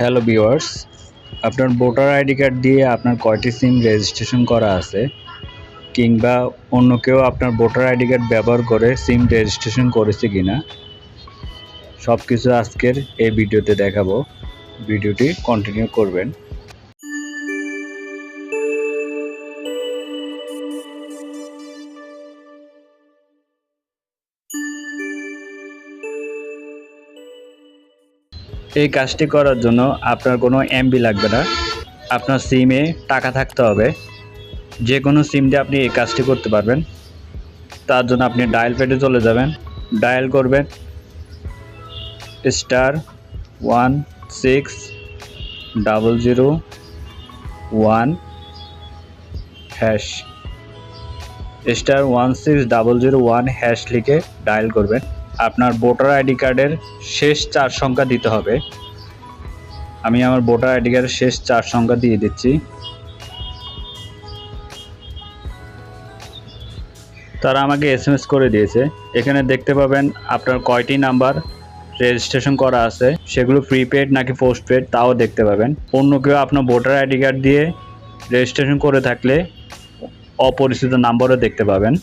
Hello viewers আপনার voter ID card দিয়ে আপনার কয়টি সিম রেজিস্ট্রেশন করা আছে? কিংবা অন্য কেউ আপনার ভোটার আইডি কার্ড ব্যবহার করে সিম রেজিস্ট্রেশন করেছে কিনা? সব কিছু আজকের এই ভিডিওতে দেখাবো। ভিডিওটি কন্টিনিউ করবেন। এই কাজটি করার জন্য আপনার কোনো এমবি লাগবে না। আপনার সিমে টাকা থাকতে হবে। যে কোনো সিম দিয়ে আপনি এই কাজটি করতে পারবেন। তার জন্য আপনি ডায়াল পেটে চলে যাবেন। ডায়াল করবেন। Star one six double zero one hash star one six double zero one hash লিখে ডায়াল করবেন। আপনার ভোটার আইডি কার্ডের শেষ চার সংখ্যা দিতে হবে। আমি আমার ভোটার আইডি কার্ডের শেষ চার সংখ্যা দিয়ে দিচ্ছি। তারা আমাকে এসএমএস করে দিয়েছে। এখানে দেখতে পাবেন আপনার কয়টি নাম্বার রেজিস্ট্রেশন করা আছে। সেগুলো প্রিপেড নাকি পোস্টপেড তাও দেখতে পাবেন। অন্য কেউ আপনার ভোটার আইডি কার্ড দিয়ে রেজিস্ট্রেশন করে থাকলে অপরিচিত নাম্বারও দেখতে পাবেন।